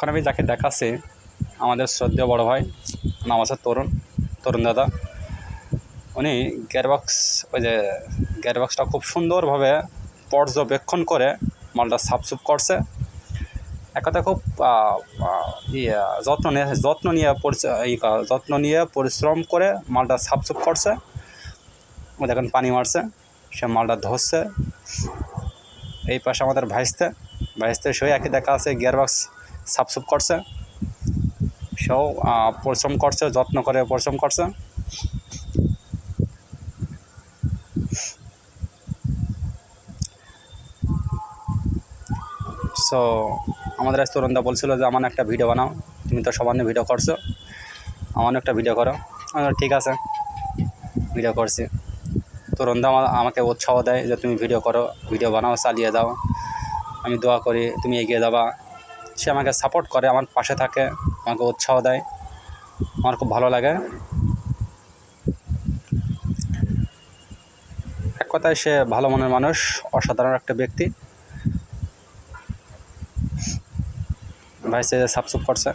এখন আমি যাকে দেখাচ্ছি, আমাদের শ্রদ্ধেয় বড় ভাই, নাম আছে তরুণ তরুণ দাদা। উনি গিয়ারবক্স ওই যে গিয়ারবক্সটা খুব সুন্দরভাবে পর্যবেক্ষণ করে মালটা সাফসুফ করছে। এক কথা খুব ইয়ে যত্ন নিয়ে যত্ন নিয়ে যত্ন নিয়ে পরিশ্রম করে মালটা সাফসুফ করছে। দেখেন পানি মারছে, সে মালটা ধরছে। এই পাশে আমাদের ভাইস্তে ভাইস্তে সেও একই দেখা আছে গিয়ারবক্স সাফসুফ করছে। সেও পরিশ্রম করছে, যত্ন করে পরিশ্রম করছে। সো আমাদের আজ তরুণদা বলছিল যে, আমার একটা ভিডিও বানাও। তুমি তো সবার ভিডিও করছ। আমার একটা ভিডিও করো। আমি ঠিক আছে ভিডিও করছি। তরুণদা আমা- আমাকে উৎসাহ দেয় যে, তুমি ভিডিও করো ভিডিও বানাও, চালিয়ে দাও আমি দোয়া করি, তুমি এগিয়ে যাবা। সে আমাকে সাপোর্ট করে, আমার পাশে থাকে, আমাকে উৎসাহ দেয়। আমার খুব ভালো লাগে। এক কথায় সে ভালো মনের মানুষ, অসাধারণ একটা ব্যক্তি। ভাই, সে সাবসুপ করছে।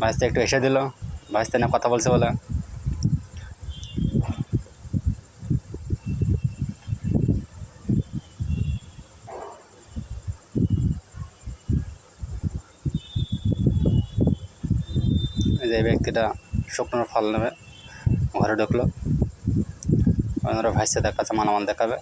ভাইস্তে একটু এসে দিল। ভাইস্তে না কথা বলছে বলে। যে ব্যক্তিটা শুকনোর ফল নেবে। ঘরে ঢুকলো। ওনারা ভাইসে দেখাচ্ছে, মালামাল দেখাবে।